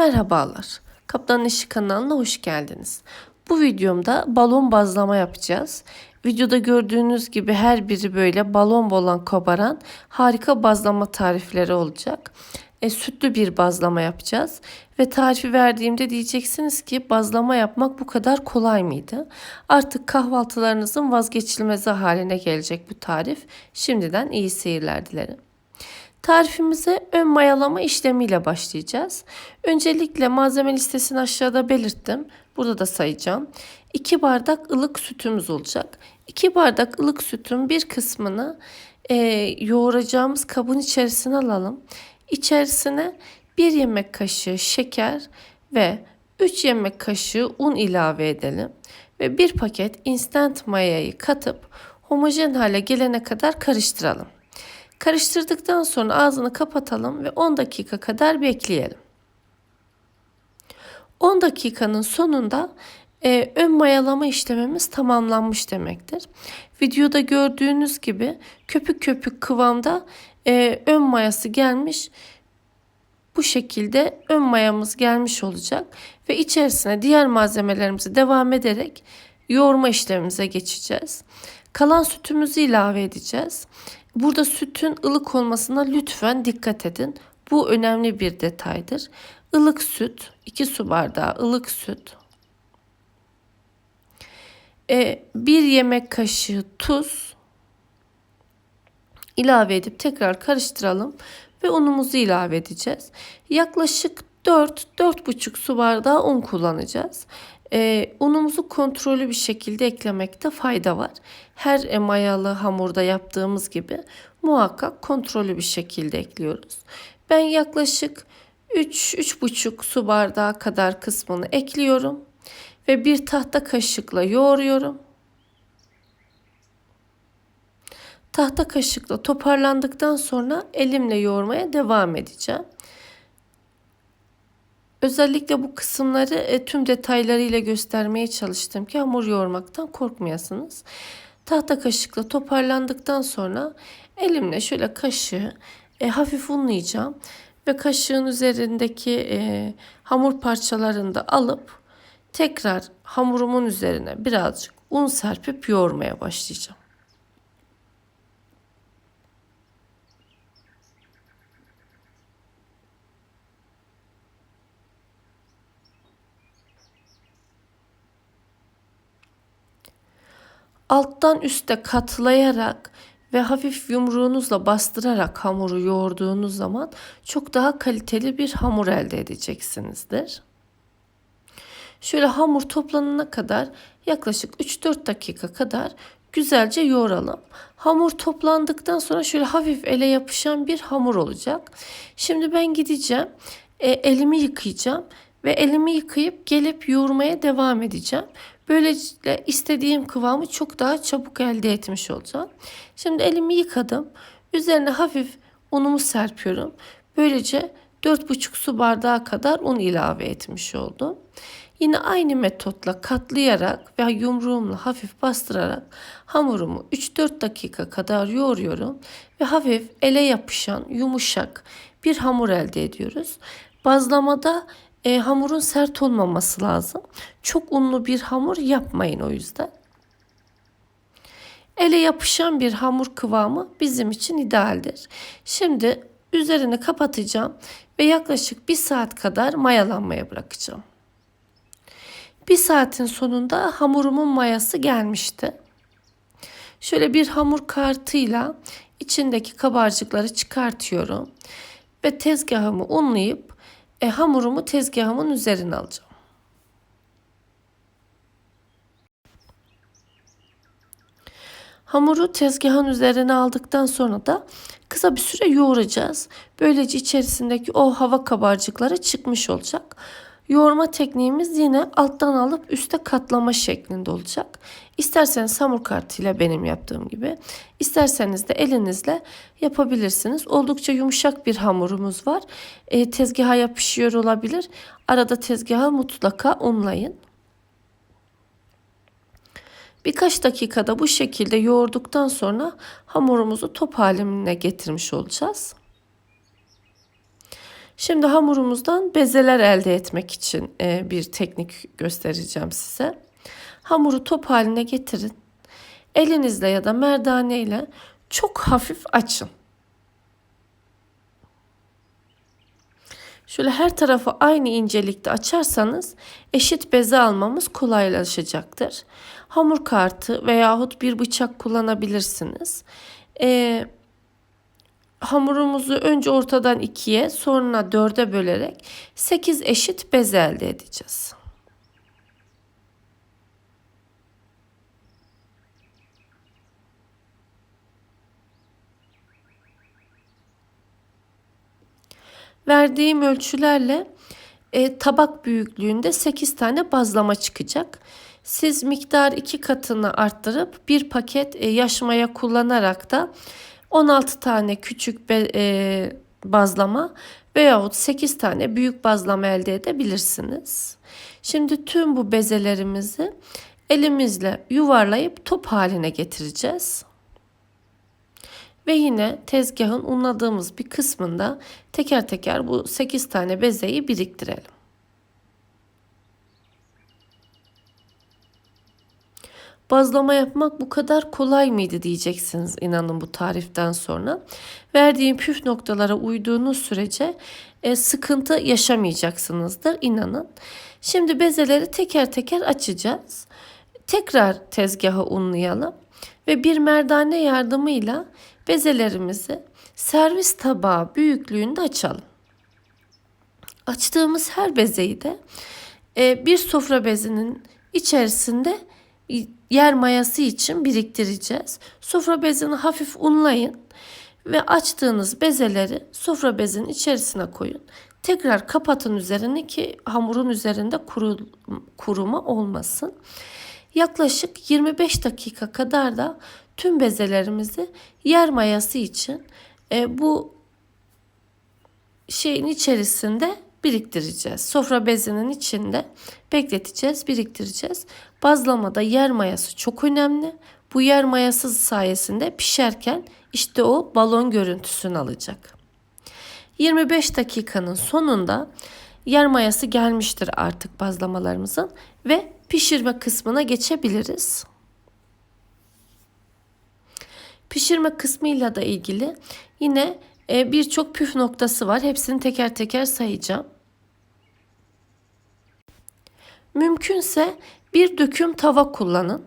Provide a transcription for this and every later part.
Merhabalar. Kaptan İşi kanalına hoş geldiniz. Bu videomda balon bazlama yapacağız. Videoda gördüğünüz gibi her biri böyle balon balon kobaran harika bazlama tarifleri olacak. E, sütlü bir bazlama yapacağız. Ve tarifi verdiğimde diyeceksiniz ki bazlama yapmak bu kadar kolay mıydı? Artık kahvaltılarınızın vazgeçilmezi haline gelecek bu tarif. Şimdiden iyi seyirler dilerim. Tarifimize ön mayalama işlemiyle başlayacağız. Öncelikle malzeme listesini aşağıda belirttim. Burada da sayacağım. 2 bardak ılık sütümüz olacak. 2 bardak ılık sütün bir kısmını e, yoğuracağımız kabın içerisine alalım. İçerisine 1 yemek kaşığı şeker ve 3 yemek kaşığı un ilave edelim. Ve bir paket instant mayayı katıp homojen hale gelene kadar karıştıralım. Karıştırdıktan sonra ağzını kapatalım ve 10 dakika kadar bekleyelim. 10 dakikanın sonunda e, ön mayalama işlemimiz tamamlanmış demektir. Videoda gördüğünüz gibi köpük köpük kıvamda e, ön mayası gelmiş. Bu şekilde ön mayamız gelmiş olacak ve içerisine diğer malzemelerimizi devam ederek yoğurma işlemimize geçeceğiz. Kalan sütümüzü ilave edeceğiz. Burada sütün ılık olmasına lütfen dikkat edin. Bu önemli bir detaydır. Ilık süt, 2 su bardağı ılık süt. E, bir yemek kaşığı tuz ilave edip tekrar karıştıralım ve unumuzu ilave edeceğiz. Yaklaşık 4-4,5 su bardağı un kullanacağız. E, unumuzu kontrollü bir şekilde eklemekte fayda var. Her mayalı hamurda yaptığımız gibi muhakkak kontrollü bir şekilde ekliyoruz. Ben yaklaşık 3-3,5 su bardağı kadar kısmını ekliyorum ve bir tahta kaşıkla yoğuruyorum. Tahta kaşıkla toparlandıktan sonra elimle yoğurmaya devam edeceğim. Özellikle bu kısımları e, tüm detaylarıyla göstermeye çalıştım ki hamur yoğurmaktan korkmayasınız. Tahta kaşıkla toparlandıktan sonra elimle şöyle kaşığı e, hafif unlayacağım ve kaşığın üzerindeki e, hamur parçalarını da alıp tekrar hamurumun üzerine birazcık un serpip yoğurmaya başlayacağım. Alttan üste katlayarak ve hafif yumruğunuzla bastırarak hamuru yoğurduğunuz zaman çok daha kaliteli bir hamur elde edeceksinizdir. Şöyle hamur toplanana kadar yaklaşık 3-4 dakika kadar güzelce yoğuralım. Hamur toplandıktan sonra şöyle hafif ele yapışan bir hamur olacak. Şimdi ben gideceğim, e, elimi yıkayacağım ve elimi yıkayıp gelip yoğurmaya devam edeceğim. Böylelikle istediğim kıvamı çok daha çabuk elde etmiş olacağım. Şimdi elimi yıkadım. Üzerine hafif unumu serpiyorum. Böylece 4,5 su bardağı kadar un ilave etmiş oldum. Yine aynı metotla katlayarak ve yumruğumla hafif bastırarak hamurumu 3-4 dakika kadar yoğuruyorum ve hafif ele yapışan yumuşak bir hamur elde ediyoruz. Bazlamada e, hamurun sert olmaması lazım. Çok unlu bir hamur yapmayın o yüzden. Ele yapışan bir hamur kıvamı bizim için idealdir. Şimdi üzerini kapatacağım ve yaklaşık bir saat kadar mayalanmaya bırakacağım. Bir saatin sonunda hamurumun mayası gelmişti. Şöyle bir hamur kartıyla içindeki kabarcıkları çıkartıyorum ve tezgahımı unlayıp e, hamurumu tezgahımın üzerine alacağım. Hamuru tezgahın üzerine aldıktan sonra da kısa bir süre yoğuracağız. Böylece içerisindeki o hava kabarcıkları çıkmış olacak. Yoğurma tekniğimiz yine alttan alıp üste katlama şeklinde olacak. İsterseniz hamur kartıyla benim yaptığım gibi, isterseniz de elinizle yapabilirsiniz. Oldukça yumuşak bir hamurumuz var. E, tezgaha yapışıyor olabilir. Arada tezgaha mutlaka unlayın. Birkaç dakikada bu şekilde yoğurduktan sonra hamurumuzu top haline getirmiş olacağız. Şimdi hamurumuzdan bezeler elde etmek için e, bir teknik göstereceğim size. Hamuru top haline getirin. Elinizle ya da merdane ile çok hafif açın. Şöyle her tarafı aynı incelikte açarsanız eşit beze almamız kolaylaşacaktır. Hamur kartı veyahut bir bıçak kullanabilirsiniz. Ee, hamurumuzu önce ortadan ikiye sonra dörde bölerek 8 eşit bez elde edeceğiz. Verdiğim ölçülerle e, tabak büyüklüğünde 8 tane bazlama çıkacak. Siz miktar 2 katını arttırıp bir paket e, yaş maya kullanarak da 16 tane küçük be, e, bazlama veyahut 8 tane büyük bazlama elde edebilirsiniz. Şimdi tüm bu bezelerimizi elimizle yuvarlayıp top haline getireceğiz. Ve yine tezgahın unladığımız bir kısmında teker teker bu 8 tane bezeyi biriktirelim. Bazlama yapmak bu kadar kolay mıydı diyeceksiniz inanın bu tariften sonra. Verdiğim püf noktalara uyduğunuz sürece e, sıkıntı yaşamayacaksınızdır inanın. Şimdi bezeleri teker teker açacağız. Tekrar tezgahı unlayalım ve bir merdane yardımıyla bezelerimizi servis tabağı büyüklüğünde açalım. Açtığımız her bezeyi de e, bir sofra bezinin içerisinde yer mayası için biriktireceğiz. Sofra bezini hafif unlayın ve açtığınız bezeleri sofra bezinin içerisine koyun. Tekrar kapatın üzerini ki hamurun üzerinde kuru, kuruma olmasın. Yaklaşık 25 dakika kadar da tüm bezelerimizi yer mayası için e, bu şeyin içerisinde biriktireceğiz. Sofra bezinin içinde bekleteceğiz, biriktireceğiz. Bazlamada yer mayası çok önemli. Bu yer mayası sayesinde pişerken işte o balon görüntüsünü alacak. 25 dakikanın sonunda yer mayası gelmiştir artık bazlamalarımızın ve pişirme kısmına geçebiliriz. Pişirme kısmıyla da ilgili yine birçok püf noktası var. Hepsini teker teker sayacağım. Mümkünse bir döküm tava kullanın.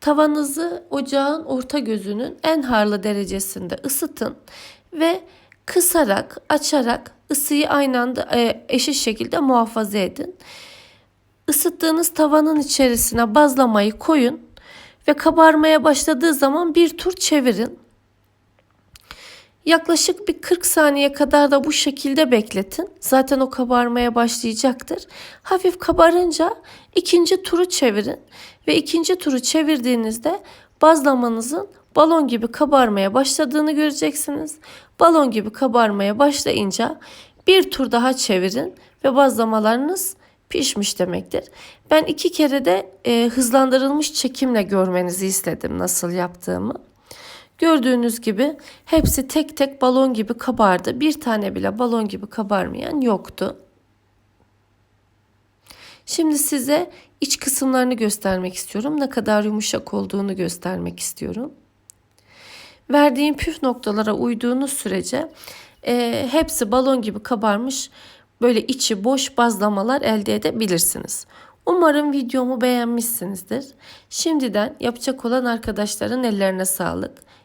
Tavanızı ocağın orta gözünün en harlı derecesinde ısıtın ve kısarak, açarak ısıyı aynı anda e, eşit şekilde muhafaza edin. Isıttığınız tavanın içerisine bazlamayı koyun ve kabarmaya başladığı zaman bir tur çevirin. Yaklaşık bir 40 saniye kadar da bu şekilde bekletin. Zaten o kabarmaya başlayacaktır. Hafif kabarınca ikinci turu çevirin ve ikinci turu çevirdiğinizde bazlamanızın balon gibi kabarmaya başladığını göreceksiniz. Balon gibi kabarmaya başlayınca bir tur daha çevirin ve bazlamalarınız pişmiş demektir. Ben iki kere de e, hızlandırılmış çekimle görmenizi istedim nasıl yaptığımı. Gördüğünüz gibi hepsi tek tek balon gibi kabardı. Bir tane bile balon gibi kabarmayan yoktu. Şimdi size iç kısımlarını göstermek istiyorum. Ne kadar yumuşak olduğunu göstermek istiyorum. Verdiğim püf noktalara uyduğunuz sürece e, hepsi balon gibi kabarmış böyle içi boş bazlamalar elde edebilirsiniz. Umarım videomu beğenmişsinizdir. Şimdiden yapacak olan arkadaşların ellerine sağlık.